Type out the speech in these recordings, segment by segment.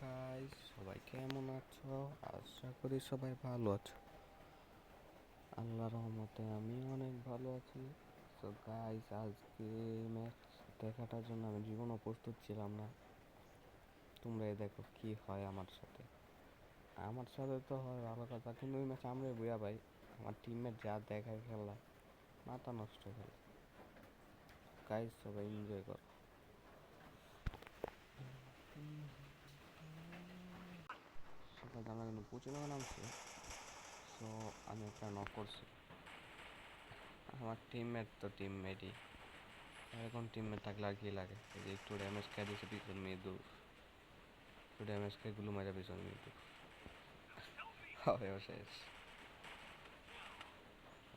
Guys সবাই কেমন আছো? আশা করি সবাই ভালো আছো। আল্লাহর রহমতে আমি অনেক ভালো আছি। তো গাইস আজকে ম্যাচ দেখাটার জন্য আমি জীবনও প্রস্তুত ছিলাম না। তোমরা দেখো কি হয় আমার সাথে। আমার সাথে তো হয় ভালো কথা, কিন্তু ওই ম্যাচ আমরাই বুয়া ভাই আমার টিমমেট যা দেখায় খেলা, মাথা নষ্ট খেলা গাইস সবাই এনজয় করো। কিন্তু প্রচুর নামছে। সো আমি একটা নক করছি। আমার টিমমেট তো টিমমেটই এরকম টিমমেট থাকলে আর কি লাগে? এই যে একটু ড্যামেজ খেয়ে দিয়েছে পিছন মৃদু। একটু ড্যামেজ খেয়ে গুলো মারা পিছন মৃদু। হবে শেষ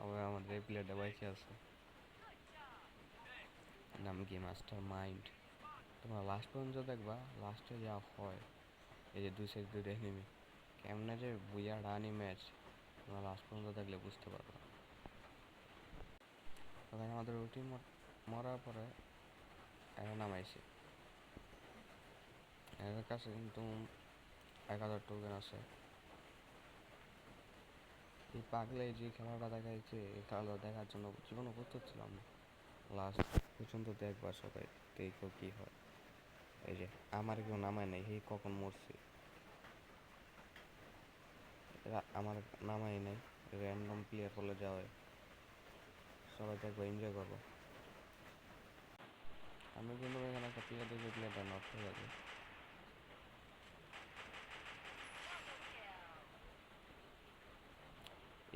আবার আমাদের এই প্লেয়ারটা বাইকে আছে। নাম কি? মাস্টার মাইন্ড তোমরা লাস্ট পর্যন্ত দেখবা লাস্টে যা হয়, এই যে দুই সাইড দুই এনিমি কেমনে যে বুইয়া রানি ম্যাচ তোমরা লাস্ট পর্যন্ত দেখলে বুঝতে পারবা। তখন আমাদের রুটিন মরার পরে এরা নামাইছে। এদের কাছে কিন্তু এক হাজার টোকেন আছে। এই পাগলে যে খেলাটা দেখাইছে, এই খেলাটা দেখার জন্য জীবনে প্রস্তুত ছিলাম লাস্ট পর্যন্ত দেখবার সবাই, দেখো কি হয়। এই যে, আমার কেউ নামায় নাই এই কখন মরছে। আমার নামাই নাই র্যান্ডম প্লেয়ার বলে যাওয়া হয় সবাই দেখব এনজয় করব। আমি কিন্তু এখানে একটা প্লেয়ার দেখি প্লেয়ারটা নষ্ট হয়ে যাবে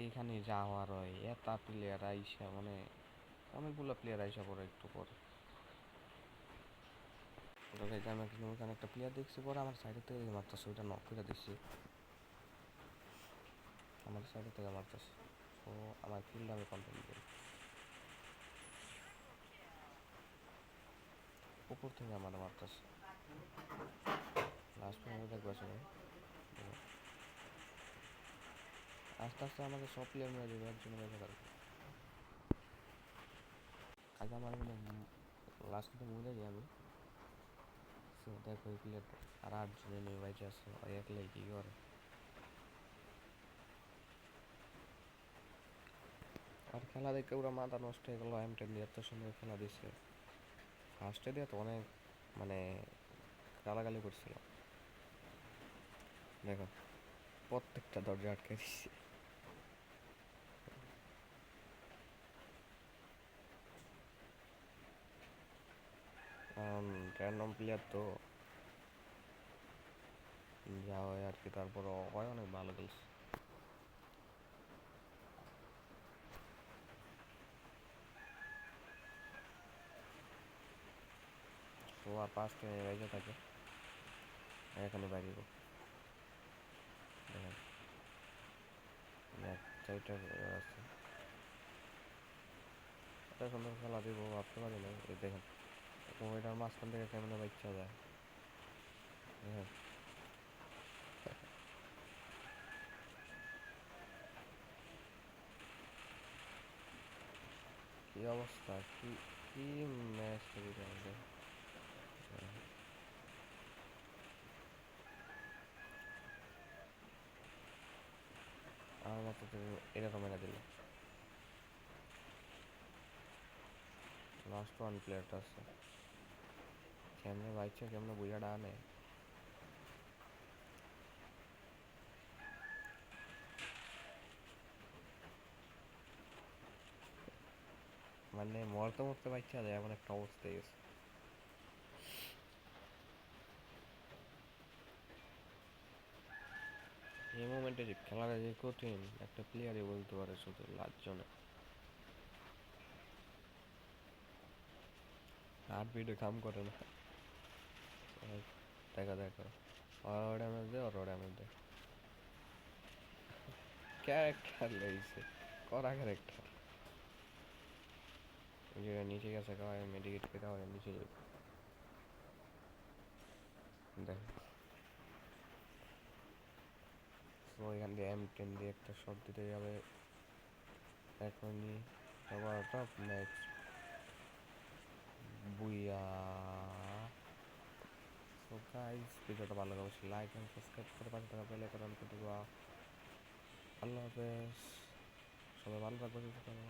এখানে যাওয়ার হয়, এত প্লেয়ার আইসা মানে অনেকগুলো প্লেয়ার আইসা পরে একটু পরে। আমি ওখানে একটা প্লেয়ার দেখছি, পরে আমার সাইডের থেকে মারতেছে ওইটা নক করে দিচ্ছি আমার সাইডের থেকে মারতেছে তো আমার ফিল্ড আমি কন্ট্রোল করি উপর থেকে আমার মারতেছে লাস্ট পর্যন্ত দেখব সবাই আস্তে আস্তে আমাকে সব প্লেয়ার মেরে দেবে, একজন মেরে থাকবে আগে আমার মানে লাস্ট তো মরে যাই আমি। সো দেখো ওই প্লেয়ার আর আটজনে নিয়ে বাইচে আছে ওই একলাই কি করে। আর খেলা দেখে ওরা মাথা নষ্ট হয়ে গেলো এম টেন দিয়ে এত সুন্দর খেলা দিচ্ছে ফার্স্টে দিয়ে তো অনেক মানে গালাগালি করছিল। দেখো, প্রত্যেকটা দরজা আটকে দিচ্ছে র্যান্ডম প্লেয়ার তো যা হয় আর কি তারপর হয় অনেক ভালো খেলছে পাঁচটা বেজে থাকে এখানে বাইরে দেখেন চারটা আছে এত সুন্দর খেলা দিব ভাবতে পারি না এই দেখেন মুভিটার মাঝখান থেকে কেমন বাচ্চা যায় দেখেন কি অবস্থা কি কি ম্যাচ খেলি আমাদের আমার মতো তো এরকম এনে দিল লাস্ট ওয়ান প্লেয়ারটা আছে কেমনে বাইছে কেমনে বুঝা ডানে মানে মরতে মরতে বাচ্চা যায় এমন একটা অবস্থা গেছে এই মোমেন্টে যে খেলাটা যে কঠিন একটা প্লেয়ারই বলতে পারে শুধু লাজজনে হার্ট বিটে কাম করে না। দেখা দেখা। ওর ড্যামেজ দে ওর ড্যামেজ দে ক্যারেক্টার লেগেছে করা ক্যারেক্টার। যে নিচে গেছে খাওয়ায় মেডিকেট করে খাওয়ায় নিচে যাবে দেখ। তো এখান দিয়ে এম টেন দিয়ে একটা শট দিতে যাবে। এখনই আবার টপ ম্যাচ বুইয়া। তো গাইজ ভিডিওটা ভালো লাগে অবশ্যই লাইক এবং সাবস্ক্রাইব করে পাশে থাকা বেল আইকন অন করে দেওয়া আল্লাহ হাফেজ। সবাই ভালো থাকবে সুস্থ থাকবে